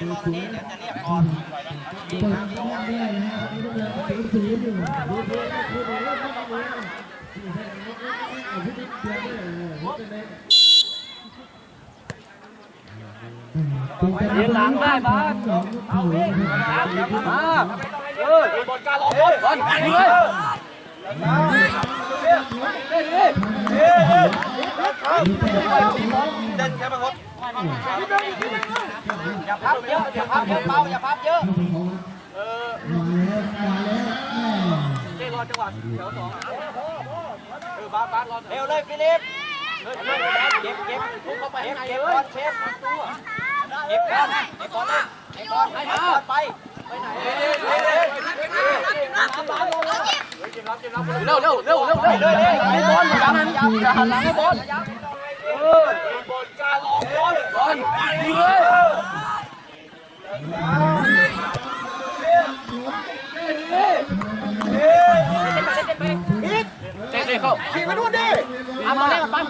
สวยๆเปิดทางเข้าได้นะฮะตอนนี้ต้องเดินสูงอยู่ดูดูดูดูแล้วก็มาที่ให้เอาพิธีเดียวได้เลยพิธีเล็กเลี้ยงหลังได้บ้านเอาเองมาเออบอลการออกบอลบอลยิงเลยเล่นดิ อย่าพับเยอะอย่าพับเยอะเบาอย่าพับเยอะเล่รอจังหวะแถวสองเออบาสบาสรอเร็วเลยฟิลิปเก็บเก็บเก็บทุบเข้าไปเก็บเก็บเลบอลเชฟเก็บบอลเก็บบอลเลยเก็บบอลให้บอลไปเร็วเร็วเร็วเร็วเร็วเร็วให้บอลอย่าหันอย่าหันหลังให้บอลเออบอลการอ อกบอลบอลยิงเลยเตะเตะเข้ายิงไปนู่นดิเอามาเล่นปั้น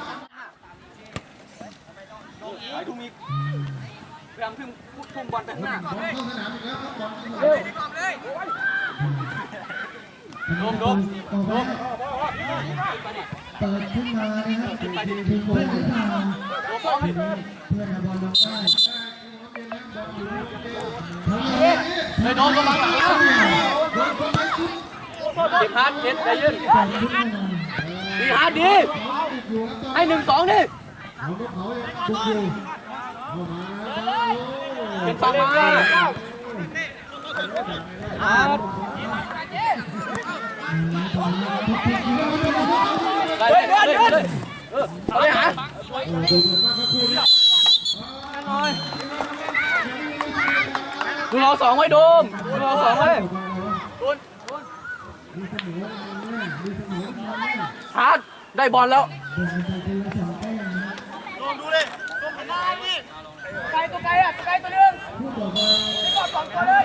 ไอ้ทุ่มอีกพยายามทุ่มทุ่มบอลไปข้างหน้าโดมโดมโดม เปิดขึ้นมานะครับถึงเพื่อนขึ้นมาโดมบอลให้เพื่อนบอลน้องได้เฮ้ยโดมกำลังหลังแล้วดีฮาร์ดเจ็ดใจเย็นดีฮาร์ดดีให้หนึ่งสองดิเป็นฟังมาฮาร์ดได้ได้ได้ได้เออเอาอ้โหดูเหมือนว่า ดูเราสองไว้โดมดูเราสองไว้มีเสมอมาเนี่ยมีเสมอมาเนี่ยฮาร์ดได้บอลแล้วเดินไปทีละสองมนะครับไกลตัวไกลอะตัวไกลตัวนึงผู้ต่องไปกอดสองตัวเลย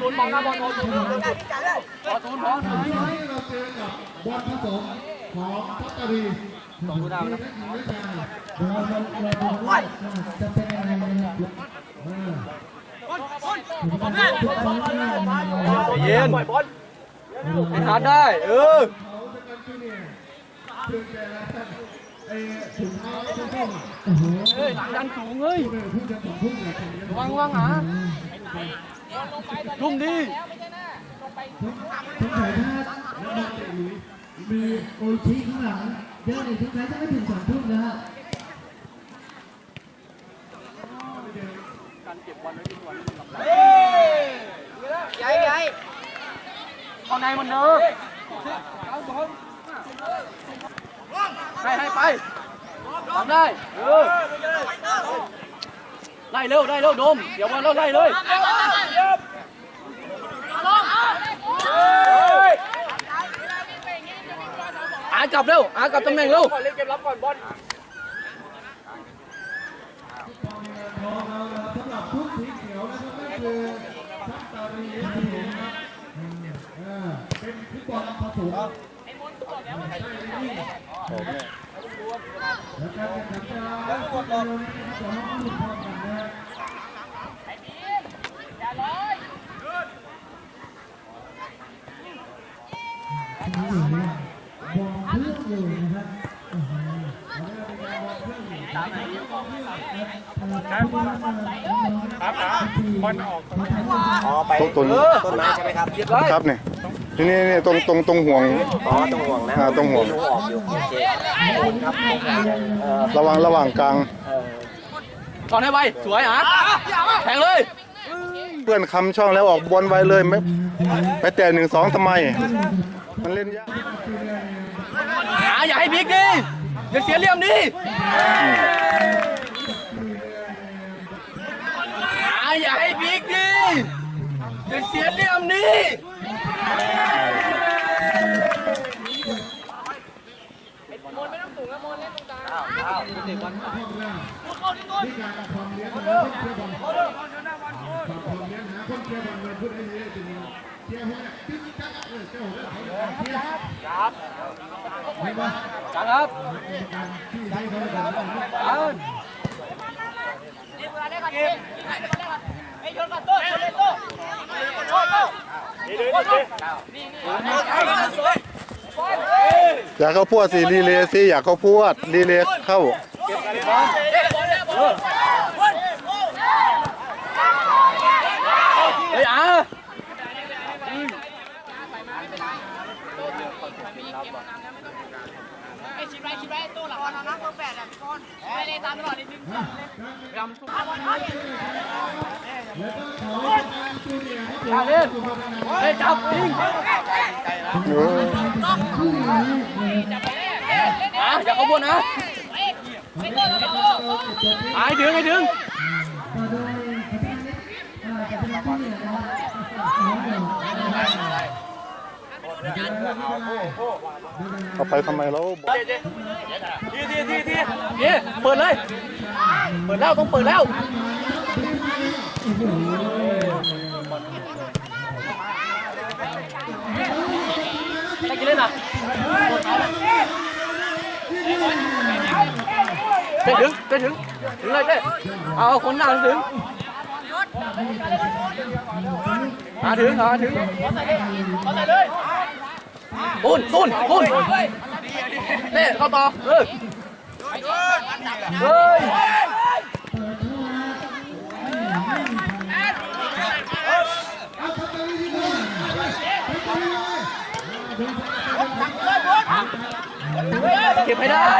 ตุนมองหน้าบอลตุนตุนตุนพอตุนพอวันนี้เราเจอกับบอลผสมของพัตตารีสองดาวนะเราเราเราดูว่าจะเป็นยังไงนะครับเออทุกคนเนี่ยเย็นปล่อยบอลให้ฮาร์ดได้เออเขาจะกันที่เนี่ยเพียงแต่ไอ้ถุงเท้าส้มๆโอ้โหเฮ้ยหลังดันสูงเฮ้ยพูดกันสองทุ่มเลยระวังระวังหา ลุ่มดีทุกสายท่าแล้วมองเตะหลุยมีโอชิข้างหลังเยอะเลยทุกสายจะไม่ถึงสองทุ่มนะฮะใหญ่ใหญ่เข้าในมันเดิมให้ให้ไปทำได้เออ ไล่เร็วไล่เร็วโดมเดี๋ยวบอลเราไล่เลยอากลับเร็วอากลับตำแหน่งเร็วสำหรับทุกสีเขียวนะครับนั่นคือทัพตารีครับผมครับเออเป็นฟุตบอลผสมแล้วการแข่งขันจะ แล้วก็เร็วนะครับสองคู่พร้อมกันนะฮะบอลเพื่อนอยู่นะครับโอ้โหวันนี้เราเป็นการบอลเพื่อนอยู่อ๋อไปต้นต้นไม้ใช่ไหมครับเรียบร้อยครับเนี่ย นี่นี่นี่ตรงตรงตรงห่วง อ๋อตรงห่วงนะอ่าตรงห่วงมีรูออกอยู่โอเคครับเออระหวังระหว่างกลาง เออถอนให้ไวสวยอะแทงเลยเพื่อนคำช่องแล้วออกบอลไวเลยไม่ไปแต่หนึ่งสองทำไม มันเล่นยากหาอย่าให้บิ๊กดิอย่าเสียเหลี่ยมดิหาอย่าให้บิ๊กดิอย่าเสียเหลี่ยมดิ ที่การความเลี้ยงหาคนเชื่อบอลความเลี้ยงหาคนเชื่อบอลเงินพูดให้เยอะจริงเที่ยวหัวติ๊กจักเออเจ้าหัวเที่ยวครับไม่ว่าจังครับที่ใช้เขาแบบเอยากเข้าพวดสิรีเลย์สิอยากเข้าพวดรีเลย์เข้าเฮ้ยอะไอ้ ชิดไว้ชิดไว้ตู้หลังนะนะเบอร์แปดอะพี่คนไปเลยตามตลอดนิดนึงยำซุปจูเนียร์อย่าเล่นเฮ้ยจับยิงเอออะอย่าเข้าบนนะไอ้ดึงไอ้ดึง เอาไปทำไมแล้วทีทีทีทีนี่เปิดเลย เปิดแล้วต้องเปิดแล้วใครกินเล่นอะเต้ถึงเต้ถึง ถึงเลยเต้เอาคนหน้าถึงหาถึงหาถึง ปูนปูนปูนเน่เข้าต่อเออเฮ้ยเก็บให้ได้